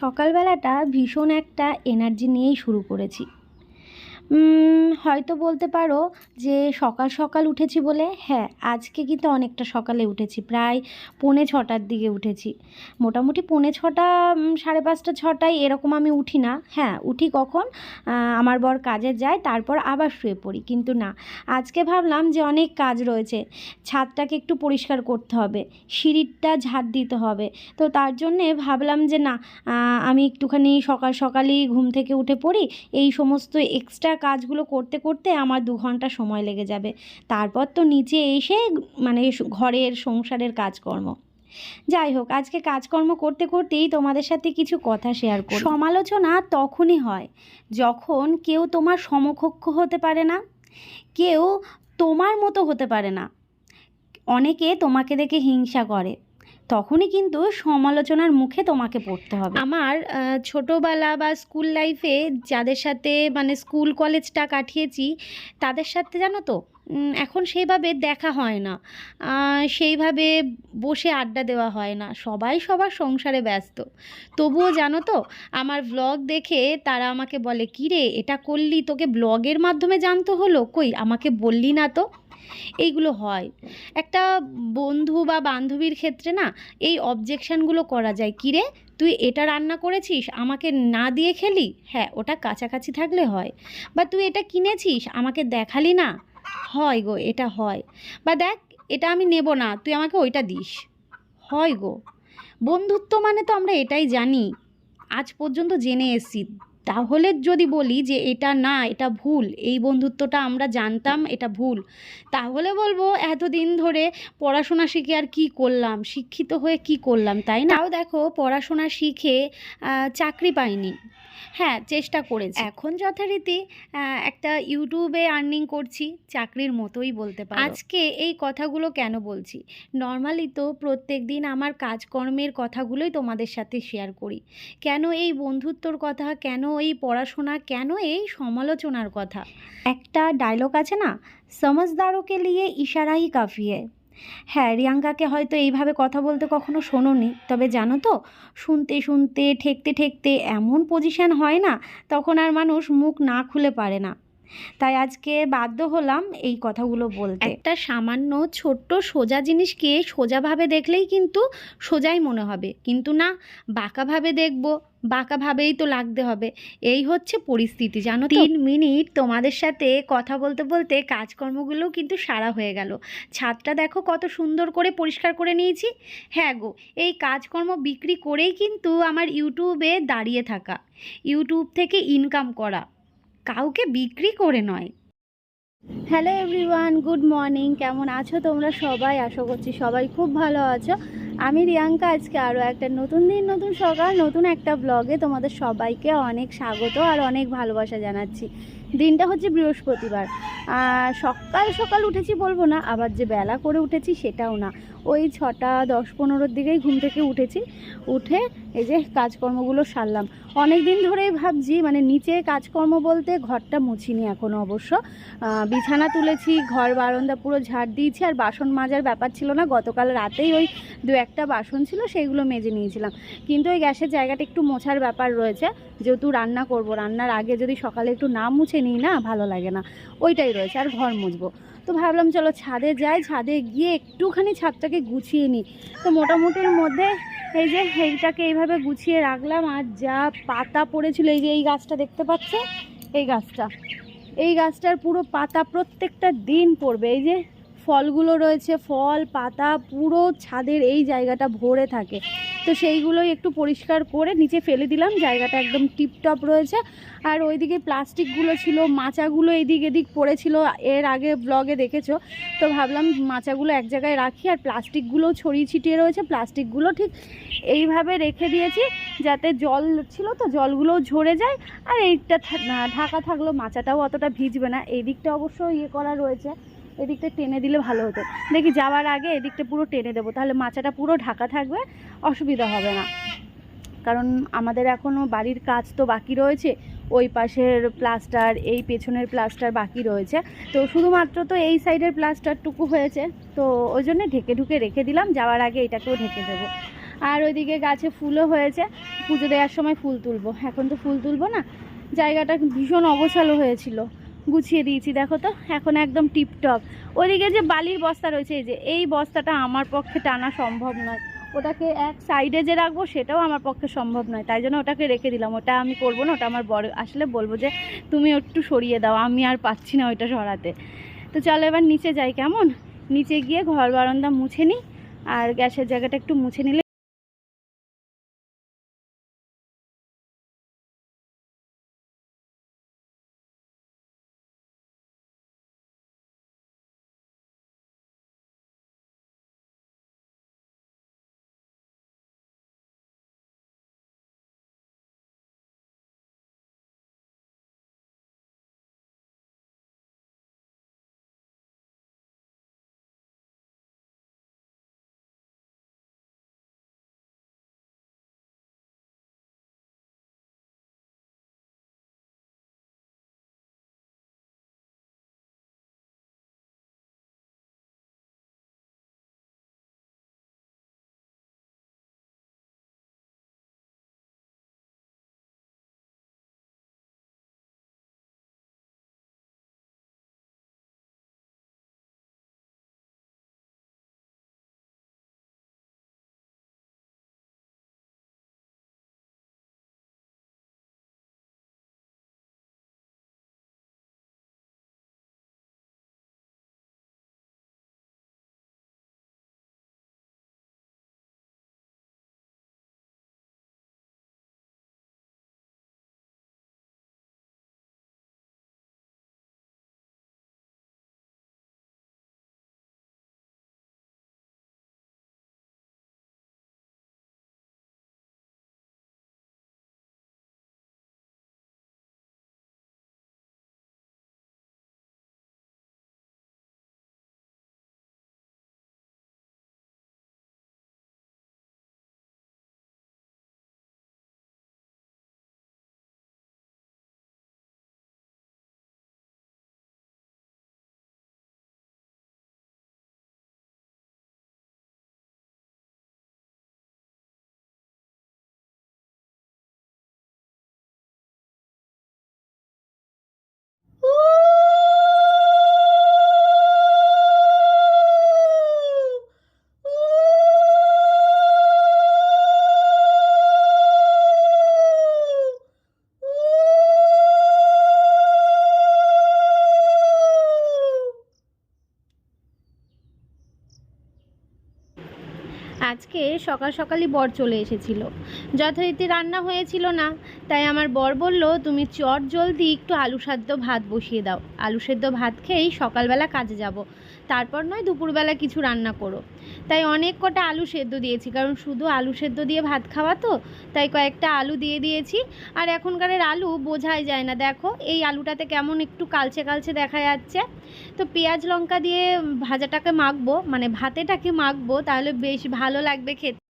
সকালবেলাটা ভীষণ একটা এনার্জি নিয়েই শুরু করেছি। হয়তো বলতে পারো যে সকাল সকাল উঠেছি বলে হ্যাঁ আজকে কিন্তু অনেকটা সকালে উঠেছি, প্রায় পৌনে ছটার দিকে উঠেছি। মোটামুটি পৌনে ছটা সাড়ে পাঁচটা, ছটায় এরকম আমি উঠি না। হ্যাঁ উঠি কখন? আমার বর কাজে যায়, তারপর আবার শুয়ে পড়ি। কিন্তু না, আজকে ভাবলাম যে অনেক কাজ রয়েছে, ছাদটাকে একটু পরিষ্কার করতে হবে, সিঁড়িটা ঝাড় দিতে হবে। তো তার জন্যে ভাবলাম যে না আমি একটুখানি সকাল সকালই ঘুম থেকে উঠে পড়ি, এই সমস্ত এক্সট্রা কাজগুলো করতে করতে আমার দু ঘণ্টা সময় লেগে যাবে। তারপর তো নিচে এসে মানে ঘরের সংসারের কাজকর্ম। যাই হোক, আজকে কাজকর্ম করতে, করতেই তোমাদের সাথে কিছু কথা শেয়ার করি সমালোচনা তখনই হয় যখন কেউ তোমার সমকক্ষ হতে পারে না, কেউ তোমার মতো হতে পারে না। অনেকে তোমাকে দেখে হিংসা করে। তখনই কিন্তু সমালোচনার মুখে তোমাকে পড়তে হবে। আমার ছোটোবেলা বা স্কুল লাইফে যাদের সাথে মানে স্কুল কলেজটা কাটিয়েছি, তাদের সাথে জানো তো এখন সেইভাবে দেখা হয় না। সেইভাবে বসে আড্ডা দেওয়া হয় না। সবাই সবার সংসারে ব্যস্ত। তবুও জানো তো, আমার ব্লগ দেখে তারা আমাকে বলে কী রে এটা করলি? তোকে ব্লগের মাধ্যমে জানতে হলো? কই? আমাকে বললি না তো? এইগুলো হয়। একটা বন্ধু বা বান্ধবীর ক্ষেত্রে না এই অবজেকশানগুলো করা যায়। কী রে? তুই এটা রান্না করেছিস? আমাকে না দিয়ে খেলি? হ্যাঁ ওটা কাছাকাছি থাকলে হয়। বা তুই এটা কিনেছিস? আমাকে দেখালি না? হয় গো, এটা হয়। বা দেখ, এটা আমি নেব না, তুই আমাকে ওইটা দিস। হয় গো। বন্ধুত্ব মানে তো আমরা এটাই জানি। আজ পর্যন্ত জেনে এসছি। তাহলে যদি বলি যে এটা না, এটা ভুল, এই বন্ধুত্বটা আমরা জানতাম, এটা ভুল, তাহলে বলব এতদিন ধরে পড়াশোনা শিখে আর কি করলাম? শিক্ষিত হয়ে কি করলাম, তাই না? তাও দেখো, পড়াশোনা শিখে চাকরি পাইনি। হ্যাঁ চেষ্টা করেছি। এখন যথারীতি একটা ইউটিউবে আর্নিং করছি চাকরির মতোই বলতে পারো। আজকে এই কথাগুলো কেন বলছি? নর্মালি তো প্রত্যেক দিন আমার কাজকর্মের কথাগুলোই তোমাদের সাথে শেয়ার করি। কেন এই বন্ধুত্বর কথা? কেন এই পড়াশোনা? কেন এই সমালোচনার কথা? একটা ডায়লগ আছে না? সমজদারোকে লিয়ে ইশারাই কাফি হ্যাঁ রিয়াঙ্কাকে হয়তো এইভাবে কথা বলতে কখনো শোনোনি। তবে জানো তো, শুনতে শুনতে, ঠেকতে ঠেকতে এমন পজিশান হয় না, তখন আর মানুষ মুখ না খুলে পারে না। তাই আজকে বাধ্য হলাম এই কথাগুলো বলতে। একটা সামান্য ছোট্ট সোজা জিনিসকে সোজাভাবে দেখলেই কিন্তু সোজাই মনে হবে। কিন্তু না বাঁকাভাবে দেখব বাঁকাভাবেই তো লাগতে হবে। এই হচ্ছে পরিস্থিতি জানো তিন মিনিট তোমাদের সাথে কথা বলতে বলতে কাজকর্মগুলো কিন্তু সারা হয়ে গেল। ছাদটা দেখো কত সুন্দর করে পরিষ্কার করে নিয়েছি। হ্যাঁ গো এই কাজকর্ম বিক্রি করেই কিন্তু আমার ইউটিউবে দাঁড়িয়ে থাকা। ইউটিউব থেকে ইনকাম করা। কাউকে বিক্রি করে নয়। হ্যালো এভরিওয়ান গুড মর্নিং কেমন আছো তোমরা সবাই? আশা করছি সবাই খুব ভালো আছো। আমি রিয়াঙ্কা, আজকে আরও একটা নতুন দিন, নতুন সকাল, নতুন একটা ব্লগে তোমাদের সবাইকে অনেক স্বাগত আর অনেক ভালোবাসা জানাচ্ছি। দিনটা হচ্ছে বৃহস্পতিবার। সকাল সকাল উঠেছি বলব না, আবার যে বেলা করে উঠেছি সেটাও না। ওই ছটা, দশ, পনেরোর দিকেই ঘুম থেকে উঠেছি। উঠে এই যে কাজকর্মগুলো সারলাম। অনেক দিন ধরেই ভাবছি মানে নিচে কাজকর্ম বলতে ঘরটা মুছিনি এখনও অবশ্য। বিছানা তুলেছি, ঘর, বারান্দা পুরো ঝাড় দিয়েছি, আর বাসন মাজার ব্যাপার ছিল না। গতকাল রাতেই ওই দু একটা বাসন ছিল, সেইগুলো মেজে নিয়েছিলাম। কিন্তু ওই গ্যাসের জায়গাটা একটু মোছার ব্যাপার রয়েছে। যেহেতু রান্না করব, রান্নার আগে যদি সকালে একটু না মুছে নিই না, ভালো লাগে না। ওইটাই রয়েছে, আর ঘর মুছবো। তো ভাবলাম, চলো ছাদে যাই, ছাদে গিয়ে একটুখানি ছাদটাকে গুছিয়ে নিই। তো মোটামুটির মধ্যে এই যে এইটাকে এইভাবে গুছিয়ে রাখলাম, আর যা পাতা পড়েছিল, এই যে এই গাছটা দেখতে পাচ্ছ? এই গাছটা। এই গাছটার পুরো পাতা প্রত্যেকটা দিন পড়বে। এই যে ফলগুলো রয়েছে, ফল, পাতা পুরো ছাদের এই জায়গাটা ভরে থাকে। তো সেইগুলোই একটু পরিষ্কার করে নিচে ফেলে দিলাম, জায়গাটা একদম টিপটপ রয়েছে। আর ওইদিকে প্লাস্টিকগুলো ছিল, মাচাগুলো এদিক এদিক পড়েছিল, এর আগে ব্লগে দেখেছ। তো ভাবলাম মাচাগুলো এক জায়গায় রাখি, আর প্লাস্টিকগুলো ছড়িয়ে ছিটিয়ে রয়েছে, প্লাস্টিকগুলো ঠিক এইভাবে রেখে দিয়েছি যাতে জল ছিল তো, জলগুলোও ঝরে যায়। আর এইটা ঢাকা থাকল মাচাটাও অতটা ভিজবে না। এই দিকটা অবশ্য ইয়ে করা রয়েছে। এদিকটা টেনে দিলে ভালো হতো। দেখি যাওয়ার আগে এদিকটা পুরো টেনে দেবো, তাহলে মাচাটা পুরো ঢাকা থাকবে, অসুবিধা হবে না। কারণ আমাদের এখনও বাড়ির কাজ তো বাকি রয়েছে, ওই পাশের প্লাস্টার, এই পেছনের প্লাস্টার বাকি রয়েছে। তো শুধুমাত্র তো এই সাইডের প্লাস্টারটুকু হয়েছে, তো ওই জন্য ঢেকে ঢুকে রেখে দিলাম, যাওয়ার আগে এটাকেও ঢেকে দেবো। আর ওইদিকে গাছে ফুলও হয়েছে, পুজো দেওয়ার সময় ফুল তুলবো। এখন তো ফুল তুলবো না, জায়গাটা ভীষণ অগোছালো হয়েছিল। গুছিয়ে দিয়েছি, দেখো তো, এখন একদম টিপটপ। ওদিকে যে বালির বস্তা রয়েছে, এই যে, এই বস্তাটা আমার পক্ষে টানা সম্ভব নয়। ওটাকে এক সাইডে যে রাখব, সেটাও আমার পক্ষে সম্ভব নয়। তাই জন্য ওটাকে রেখে দিলাম। ওটা আমি করব না, ওটা আমার বড়, আসলে বলব যে, তুমি একটু সরিয়ে দাও, আমি আর পাচ্ছি না ওইটা সরাতে। তো চলো এবার নিচে যাই, কেমন? নিচে গিয়ে ঘর বারান্দা মুছে নিই, আর গ্যাসের জায়গাটা একটু মুছে নিলে আজকে সকাল সকালই বর চলে এসেছিল। যথারীতি রান্না হয়েছিল না, তাই আমার বর বলল, তুমি চট জলদি একটু আলু সাদ্য ভাত বসিয়ে দাও। আলু সেদ্ধ ভাত খেয়েই সকালবেলা কাজে যাব। তারপর নয়, দুপুরবেলা কিছু রান্না করো। তাই অনেক কটা আলু সেদ্ধ দিয়েছি, কারণ শুধু আলু সেদ্ধ দিয়ে ভাত খাওয়া তো, তাই কয়েকটা আলু দিয়ে দিয়েছি। আর এখনকারের আলু বোঝাই যায় না। দেখো, এই আলুটাতে কেমন একটু কালচে কালচে দেখা যাচ্ছে। তো পেঁয়াজ লঙ্কা দিয়ে ভাজাটাকে মাখবো মানে ভাতেটাকে মাখবো, তাহলে বেশ ভালো লাগবে খেতে।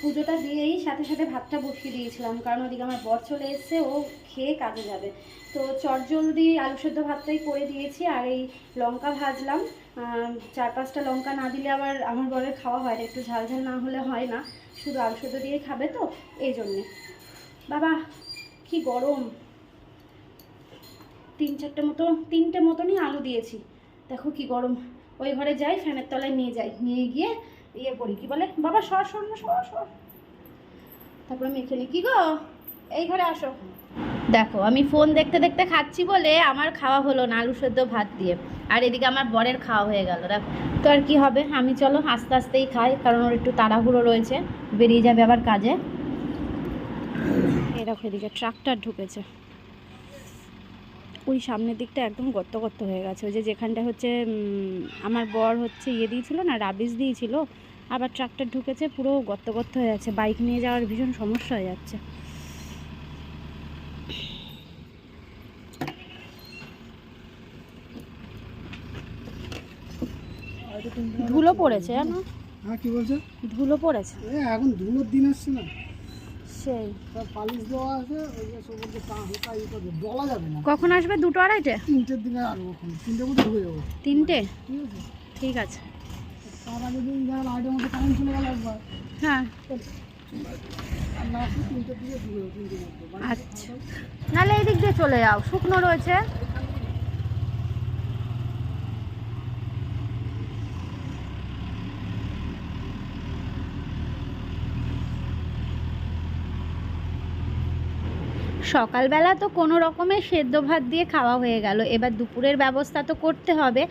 পুজোটা দিয়েই সাথে সাথে ভাতটা বসিয়ে দিয়েছিলাম, কারণ ওদিকে আমার বর চলে এসছে, ও খেয়ে কাজে যাবে। তো চটজলদি আলু সেদ্ধ ভাতটাই করে দিয়েছি, আর এই লঙ্কা ভাজলাম। চার পাঁচটা লঙ্কা না দিলে আবার আমার বরের খাওয়া হয় না, একটু ঝাল ঝাল না হলে হয় না, শুধু আলু সেদ্ধ দিয়ে খাবে তো, এই জন্যে। বাবা, কি গরম। তিন চারটে মতো, তিনটে মতনই আলু দিয়েছি। দেখো কি গরম। ওই ঘরে যাই, ফ্যানের তলায় নিয়ে যাই। নিয়ে গিয়ে ইয়ে করি, কি বলে? বাবা, সর সর না সর সর। তারপরে মেখে নি কি গো? এই ঘরে আসো। দেখো, আমি ফোন দেখতে দেখতে খাচ্ছি বলে আমার খাওয়া হলো না, আলু সেদ্ধ ভাত দিয়ে। আর এদিকে আমার বরের খাওয়া হয়ে গেল, দেখো। তো আর কি হবে? আমি চলো আস্তে আস্তেই খাই, কারণ ওর একটু তাড়াহুড়ো রয়েছে। বেরিয়ে যাবে আবার কাজে। এরকম এদিকে ট্রাক্টর ঢুকেছে। ওই সামনের দিকটা একদম গর্ত গর্ত হয়ে গেছে। ওই যে যেখানটা হচ্ছে আমার বর হচ্ছে ইয়ে দিয়েছিল না রাবিশ দিয়েছিল আবার ট্রাক্টর ঢুকেছে পুরো গর্ত গর্ত হয়ে যাচ্ছে। বাইক নিয়ে যাওয়ার ভীষণ সমস্যা হয়ে যাচ্ছে। ধুলো পড়েছে জানো? হ্যাঁ কি বলছে? ধুলো পড়েছে। এখন ধুলোর দিন আসছে না। সেই। পালিশ দেওয়া আছে ওই যে সব পা হুকা ই করবে বলা যাবে না। কখন আসবে? দুটো আড়াইটে? তিনটের দিকে আসব মধ্যে ঢুকে যাব। তিনটে? ঠিক আছে। ঠিক আছে। তার আগে দিন মধ্যে কারেন্ট চলে গেল একবার। হ্যাঁ। আচ্ছা। নাহলে এই দিক দিয়ে চলে যাও। শুকনো রয়েছে। সকালবেলা তো কোনো রকমের সেদ্ধ ভাত দিয়ে খাওয়া হয়ে গেল। এবার দুপুরের ব্যবস্থা তো করতে হবে।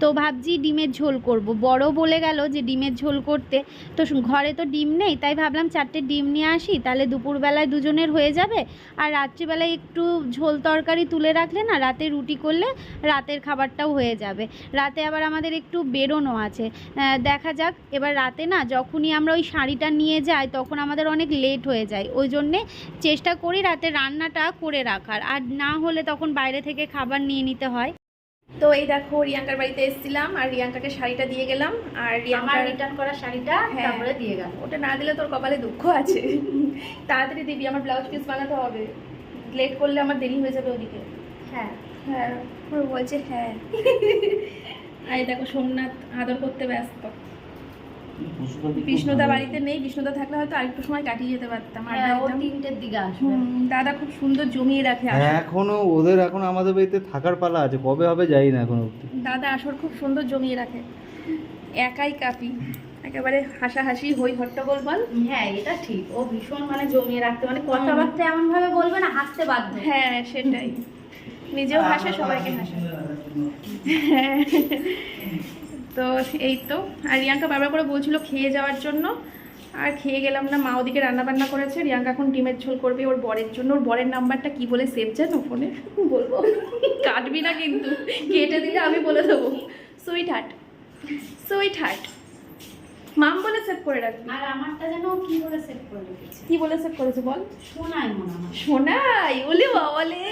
তো ভাবছি ডিমের ঝোল করব। বড় বলে গেল যে ডিমের ঝোল করতে। তো ঘরে তো ডিম নেই, তাই ভাবলাম চারটে ডিম নিয়ে আসি। তাহলে দুপুরবেলায় দুজনের হয়ে যাবে। আর রাত্রিবেলায় একটু ঝোল তরকারি তুলে রাখলে না, রাতে রুটি করলে রাতের খাবারটাও হয়ে যাবে। রাতে আবার আমাদের একটু বেরোনো আছে। দেখা যাক। এবার রাতে না যখনই আমরা ওই শাড়িটা নিয়ে যাই, তখন আমাদের অনেক লেট হয়ে যায়। ওই জন্যে চেষ্টা করি রাতে রান্নাটা করে রাখার আর না হলে তখন বাইরে থেকে খাবার নিয়ে নিতে হয়। তো এই দেখো রিয়াঙ্কার বাড়িতে এসেছিলাম আর রিয়াঙ্কাকে শাড়িটা দিয়ে গেলাম আর রিয়াঙ্কার রিটার্ন করা শাড়িটা হ্যাঁ। তারপরে দিয়ে গেল। ওটা না দিলে তোর কপালে দুঃখ আছে। তাড়াতাড়ি দিবি আমার ব্লাউজ পিস বানাতে হবে। লেট করলে আমার দেরি হয়ে যাবে ওদিকে। হ্যাঁ। হ্যাঁ। বলছে হ্যাঁ। আর দেখো সোমনাথ আদর করতে ব্যস্ত। বিষ্ণুদা বাড়িতে নেই বিষ্ণুদা থাকলে হয়তো আরেকটু সময় কাটিয়ে যেতে পারতাম আর হ্যাঁ তিনটের দিকে আসবে। দাদা খুব সুন্দর জমিয়ে রাখে। হ্যাঁ এখনও ওদের এখন আমাদের বাড়িতে থাকার পালা আছে কবে হবে যাই না এখন দাদা আসর খুব সুন্দর জমিয়ে রাখে একাই কাপি একেবারে হাসাহাসি হই হট্টগোল বল। হ্যাঁ এটা ঠিক ও ভীষণ মানে জমিয়ে রাখতে মানে কথাবার্তা এমন ভাবে বলবে না হাসতে বাধ্য। হ্যাঁ সেটাই। নিজেও হাসে সবাইকে হাসে। হ্যাঁ। তো এই তো আর রিয়াঙ্কা বারবার করে বলছিল খেয়ে যাওয়ার জন্য। আর খেয়ে গেলাম না মা ওদিকে রান্না বান্না করেছে। রিয়াঙ্কা এখন ডিমের ঝোল করবে ওর বরের জন্য। ওর বরের নাম্বারটা কি বলে সেভ জানো ফোনে? বলব। কাটবি না কিন্তু। কেটে দিলে আমি বলে দেবো। Sweetheart sweetheart mum বলে সেভ করে রাখবি। আর আমারটা যেন কি করে সেভ করে রেখেছে? কি বলে সেভ করেছে বল? শোনাই মনে হয়। সোনাই ওলে বাবালে।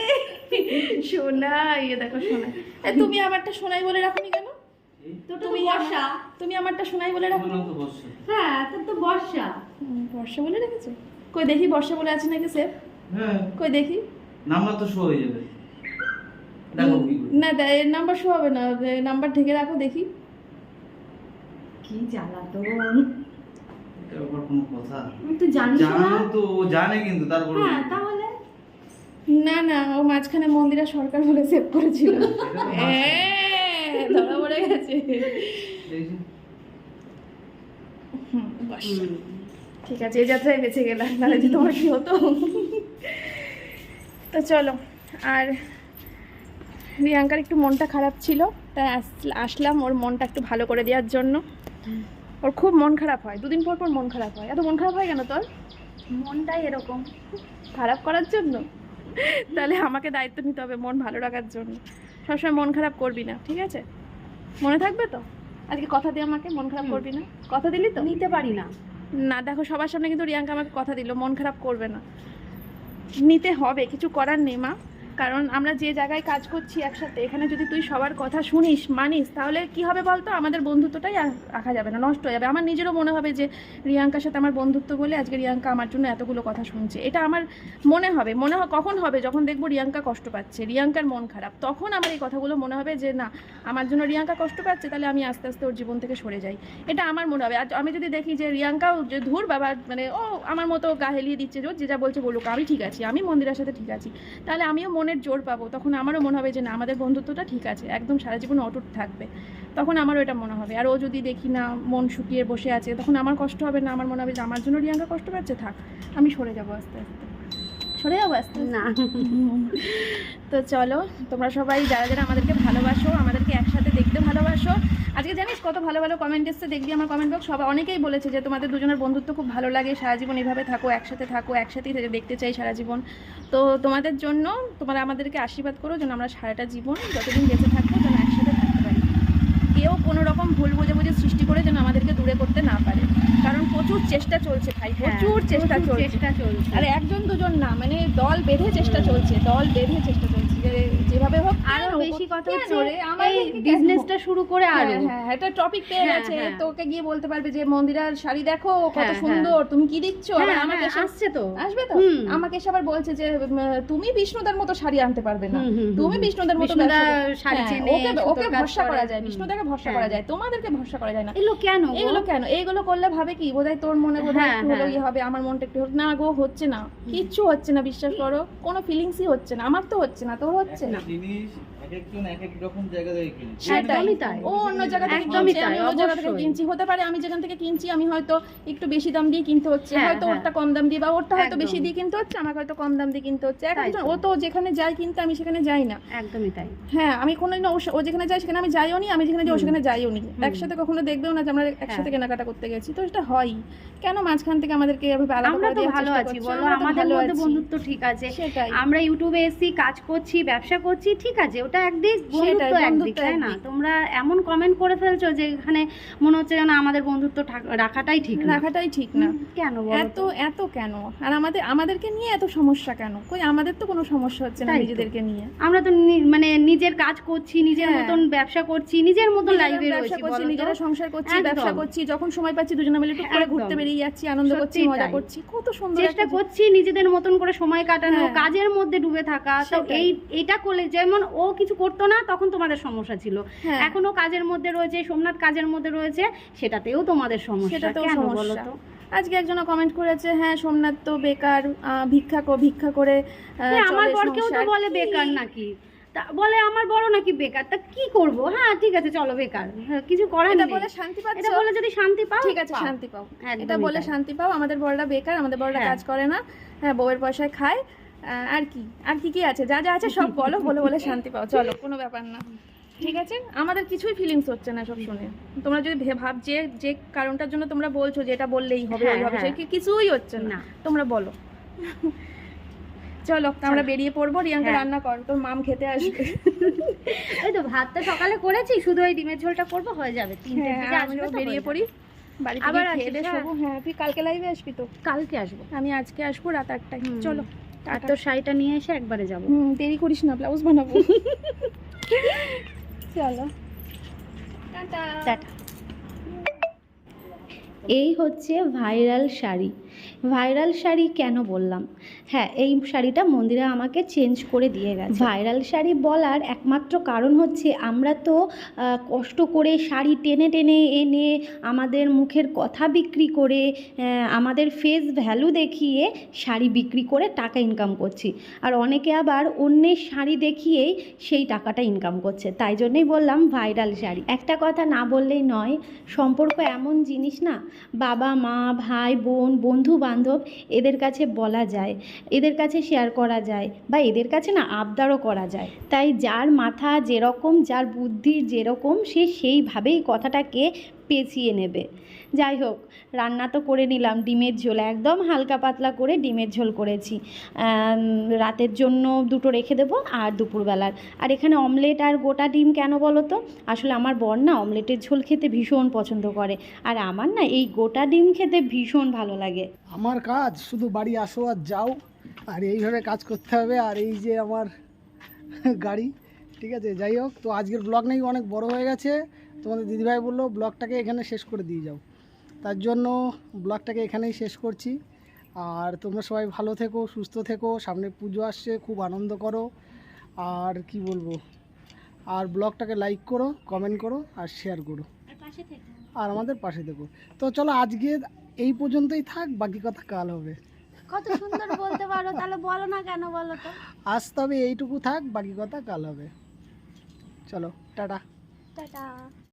সোনাই এ দেখো সোনাই। তুমি আমারটা সোনাই বলে রাখনি কেন? তো বর্ষা। তুমি আমারটা সোনাই বলে রাখো। হ্যাঁ তোর তো বর্ষা। বর্ষা বলে রেখেছো? কই দেখি বর্ষা বলে আছে নাকি সেভ হ্যাঁ। কই দেখি। নাম্বার তো শো হয়ে যাবে। দেখো কি করে। না নাম্বার শো হবে না নাম্বার ঢেকে রাখো দেখি। কি জ্বালাতন। এটা আবার কোনো কথা। তুই জানিস না। ও জানে কিন্তু তারপর হ্যাঁ তাহলে? না না ও মাঝখানে মন্দিরা সরকার বলে সেভ করেছিল। এ, ধরা পড়ে গেছে ঠিক আছে এই যাত্রায় বেঁচে গেলাম নাহলে যে তোমার কি হতো তো চলো আর রিয়াঙ্কার একটু মনটা খারাপ ছিল তাই আস- আসলাম ওর মনটা একটু ভালো করে দেওয়ার জন্য ওর খুব মন খারাপ হয় দুদিন পর পর মন খারাপ হয় এত মন খারাপ হয় কেন তোর মনটাই এরকম খারাপ করার জন্য তাহলে আমাকে দায়িত্ব নিতে হবে মন ভালো রাখার জন্য সবসময় মন খারাপ করবি না ঠিক আছে? মনে থাকবে তো? আজকে কথা দিয়ে আমাকে মন খারাপ করবি না? কথা দিলি তো? নিতে পারি না। না দেখো সবার সামনে কিন্তু রিয়াঙ্কা আমাকে কথা দিল মন খারাপ করবে না। নিতে হবে কিছু করার নেই মা। কারণ আমরা যে জায়গায় কাজ করছি একসাথে, এখানে যদি তুই সবার কথা শুনিস, মানিস, তাহলে কি হবে বলতো? আমাদের বন্ধুত্বটাই রাখা যাবে না, নষ্ট হয়ে যাবে। আমার নিজেরও মনে হবে যে রিয়াঙ্কার সাথে আমার বন্ধুত্ব বলে আজকে রিয়াঙ্কা আমার জন্য এতগুলো কথা শুনছে। এটা আমার মনে হবে, মনে কখন হবে যখন দেখব রিয়াঙ্কা কষ্ট পাচ্ছে, রিয়াঙ্কার মন খারাপ। তখন আমার এই কথাগুলো মনে হবে যে না, আমার জন্য রিয়াঙ্কা কষ্ট পাচ্ছে, তাহলে আমি আস্তে আস্তে ওর জীবন থেকে সরে যাই। এটা আমার মনে হবে। আর আমি যদি দেখি যে রিয়াঙ্কাও যে ধুর বাবা মানে ও আমার মতো গা হেলিয়ে দিচ্ছে, যে যে বলছে বলুক, আমি ঠিক আছি, আমি মন্দিরের সাথে ঠিক আছি, তাহলে আমিও মনের জোর পাবো, তখন আমারও মনে হবে যে না, আমাদের বন্ধুত্বটা ঠিক আছে, একদম সারা জীবন অটুট থাকবে। তখন আমারও এটা মনে হবে। আর ও যদি দেখি না, মন শুকিয়ে বসে আছে, তখন আমার কষ্ট হবে না, আমার মনে হবে যে আমার জন্য রিয়াঙ্কা কষ্ট পাচ্ছে, থাক, আমি সরে যাব আস্তে আস্তে। সরে যাব আস্তে? না। তো চলো তোমরা সবাই যারা যারা আমাদেরকে ভালোবাসো আমাদেরকে একসাথে দেখতে ভালোবাসো। আজকে জানিস কত ভালো ভালো কমেন্ট এসছে দেখবি আমার কমেন্ট বক্স সবাই অনেকেই বলেছে যে তোমাদের দুজনের বন্ধুত্ব খুব ভালো লাগে সারা জীবন এভাবে থাকো একসাথে থাকো একসাথেই দেখতে চাই সারা জীবন। তো তোমাদের জন্য তোমরা আমাদেরকে আশীর্বাদ করো যেন আমরা সারাটা জীবন যতদিন বেঁচে থাকব যেন একসাথে থাকতে পারি কেউ কোনো রকম ভুল বোঝাবুঝি সৃষ্টি করে যেন আমাদেরকে দূরে করতে না পারে। কারণ প্রচুর চেষ্টা চলছে ভাই প্রচুর চেষ্টা চলছে চেষ্টা চলছে। আর একজন দুজন না মানে দল বেঁধে চেষ্টা চলছে দল বেঁধে চেষ্টা চলছে যে যেভাবে হোক আরও কেন? বেশি কথা হচ্ছে এই বিজনেসটা শুরু করে আরও। হ্যাঁ, হ্যাঁ, একটা টপিক পেয়ে হ্যাঁ, গেছে। হ্যাঁ। তোকে গিয়ে বলতে পারবে যে মন্দিরার শাড়ি দেখো কত হ্যাঁ, সুন্দর তুমি কি দিচ্ছ? হ্যাঁ, আমাকে হ্যাঁ, আসছে তো। আসবে তো? আমাকে এসে আবার বলছে যে তুমি বিষ্ণুদার মতো শাড়ি আনতে পারবে না। তুমি। বিষ্ণুদার মতো। শাড়ি হ্যাঁ, ওকে ওকে ভরসা করা। যায়। বিষ্ণুদাকে ভরসা হ্যাঁ। করা যায় তোমাদেরকে ভরসা করা যায় না। এগুলো কেন এগুলো কেন? এইগুলো করলে ভাবে কি? বোধহয় তোর মনে বোধহয় হ্যাঁ, একটু হ্যাঁ। ইয়ে হবে আমার মনটা একটু না গো হচ্ছে না। কিচ্ছু হচ্ছে না বিশ্বাস করো। কোনো ফিলিংসই হচ্ছে না। আমার তো হচ্ছে না তোর হচ্ছে না। একজন এক এক রকম জায়গা থেকে কিনছে। একদমই তাই। ও অন্য জায়গা থেকে একদমই আমি তাই, অন্য জায়গা থেকে কিনছি। হতে পারে আমি যেখান থেকে কিনছি আমি হয়তো একটু বেশি দাম দিয়ে কিনতে হচ্ছে। হ্যাঁ, হয়তো হ্যাঁ। ওরটা কম দাম দিয়ে বা ওরটা হয়তো বেশি দিয়ে কিনতে হচ্ছে আমাকে হয়তো কম দাম দিয়ে কিনতে হচ্ছে। একজন ও তো যেখানে যায় কিনতে আমি সেখানে যাই না। একদমই তাই। হ্যাঁ আমি কোনোদিন ও ও যেখানে যায় সেখানে আমি যাইও নি আমি যেখানে যাই ও সেখানে যাইও নি। একসাথে কখনো দেখবেও না যে আমরা একসাথে হ্যাঁ। কেনাকাটা করতে গেছি। তো এটা হয় কেন মাঝখান থেকে আমাদেরকে এভাবে আলাদা আমরা তো ভালো আছি বলো আমাদের মধ্যে বন্ধুত্ব ঠিক আছে। আমরা ইউটিউবে এসি কাজ করছি ব্যবসা করছি ঠিক আছে ওটা একদিক বন্ধুত্ব একদিক তাই না? তোমরা এমন কমেন্ট করে ফেলছো যে এখানে মনে হচ্ছে যেন আমাদের বন্ধুত্ব রাখাটাই ঠিক না। রাখাটাই ঠিক না। কেন এত এত কেন? আর আমাদের আমাদেরকে নিয়ে এত সমস্যা কেন? কই আমাদের তো কোনো সমস্যা হচ্ছে না নিজেদেরকে নিয়ে। আমরা তো মানে নিজের কাজ করছি নিজের হ্যাঁ। মতন ব্যবসা করছি নিজের মতন ব্যবসা রয়েছি নিজেরা সংসার করছি ব্যবসা করছি যখন সময় পাচ্ছি দুজনে মিলে একটু করে ঘুরতে বেরিয়ে যাচ্ছি আনন্দ করছি মজা করছি কত সুন্দর চেষ্টা করছি নিজেদের মতন করে সময় কাটানো হ্যাঁ। কাজের মধ্যে ডুবে থাকা। তো এই এটা করলে যেমন ও কিছু করতো না তখন তোমাদের সমস্যা ছিল। হ্যাঁ। এখনও কাজের মধ্যে রয়েছে সোমনাথ কাজের মধ্যে রয়েছে সেটাতেও তোমাদের সমস্যা। কেন বলো তো? আজকে একজন কমেন্ট করেছে হ্যাঁ সোমনাথ তো বেকার ভিক্ষা ভিক্ষা করে হ্যাঁ, আমার বরকেও তো বলে বেকার নাকি? তা বলে আমার বড় নাকি বেকার? তা কি করব? হ্যাঁ ঠিক আছে চলো বেকার। হ্যাঁ, কিছু করার এটা নেই। বলে শান্তি এটা বলে যদি শান্তি পাও ঠিক আছে শান্তি পাও। এটা বলে শান্তি পাও আমাদের বড়রা বেকার আমাদের বড়রা হ্যাঁ। কাজ করে না। হ্যাঁ বউয়ের পয়সায় খায়। আর কি? আর কি কি আছে? যা যা আছে সব বলো বলে বলে শান্তি পাও। চলো কোনো ব্যাপার না। ঠিক আছে? আমাদের কিছুই ফিলিংস হচ্ছে না সব শুনে তোমরা যদি ভাব যে যে কারণটার জন্য তোমরা বলছো যে এটা বললেই হবে হ্যাঁ। কিছুই হচ্ছে না। তোমরা বলো। চলো আমরা বেরিয়ে পড়ব রিয়াঙ্কা হ্যাঁ। রান্না কর তোর মাম খেতে আসবে। এই তো ভাতটা সকালে করেছি শুধু ওই ডিমের ঝোলটা করব হয়ে যাবে। তিনটে হ্যাঁ বেরিয়ে পড়ি। আবার খেয়ে হ্যাঁ। শোবো। হ্যাঁ তুই কালকে লাইভে আসবি তো? কালকে আসব। আমি আজকে আসব রাত আটটায়। চলো আর তোর শাড়িটা নিয়ে এসে একবারে যাব। হুম দেরি করিস না ব্লাউজ বানাবো। চলো। টাটা। এই হচ্ছে ভাইরাল শাড়ি। ভাইরাল শাড়ি কেন বললাম? হ্যাঁ এই শাড়িটা মন্দিরা আমাকে চেঞ্জ করে দিয়ে গেছে। ভাইরাল শাড়ি বলার একমাত্র কারণ হচ্ছে আমরা তো কষ্ট করে শাড়ি টেনে টেনে এনে আমাদের মুখের কথা বিক্রি করে আমাদের ফেস ভ্যালু দেখিয়ে শাড়ি বিক্রি করে টাকা ইনকাম করছি। আর অনেকে আবার অন্যের শাড়ি দেখিয়েই সেই টাকাটা ইনকাম করছে। তাই জন্যই বললাম ভাইরাল শাড়ি। একটা কথা না বললেই নয় সম্পর্ক এমন জিনিস না বাবা মা ভাই বোন বন্ধু বান্ধব এদের কাছে বলা যায়, এদের কাছে শেয়ার করা যায় বা এদের কাছে না আবদারও করা যায়। তাই যার মাথা যেরকম, যার বুদ্ধি যেরকম, সে সেইভাবেই কথাটাকে পেঁচিয়ে নেবে। যাই হোক, রান্না তো করে নিলাম, ডিমের ঝোল, একদম হালকা পাতলা করে ডিমের ঝোল করেছি। রাতের জন্য দুটো রেখে দেবো আর দুপুরবেলার। আর এখানে অমলেট আর গোটা ডিম কেন বলো তো? আসলে আমার বর না অমলেটের ঝোল খেতে ভীষণ পছন্দ করে। আর আমার না এই গোটা ডিম খেতে ভীষণ ভালো লাগে। আমার কাজ, শুধু বাড়ি আসো আর যাও। আর এইভাবে কাজ করতে হবে আর এই যে আমার গাড়ি, ঠিক আছে? যাই হোক, তো আজকের ব্লগ নাকি অনেক বড় হয়ে গেছে। তোমাদের দিদিভাই বলল ব্লগটাকে এখানে শেষ করে দিয়ে যাও। তার জন্য ব্লগটাকে এখানেই শেষ করছি। আর তোমরা সবাই ভালো থেকো সুস্থ থেকো সামনে পুজো আসছে খুব আনন্দ করো। আর কি বলব? আর ব্লগটাকে লাইক করো কমেন্ট করো আর শেয়ার করো। আর আমাদের পাশে থেকো। তো চলো আজকে এই পর্যন্তই থাক বাকি কথা কাল হবে। কত সুন্দর বলতে পারো তাহলে বলো না কেন বলো তো? আজ তবে এইটুকু থাক বাকি কথা কাল হবে। চলো টাটা। টাটা।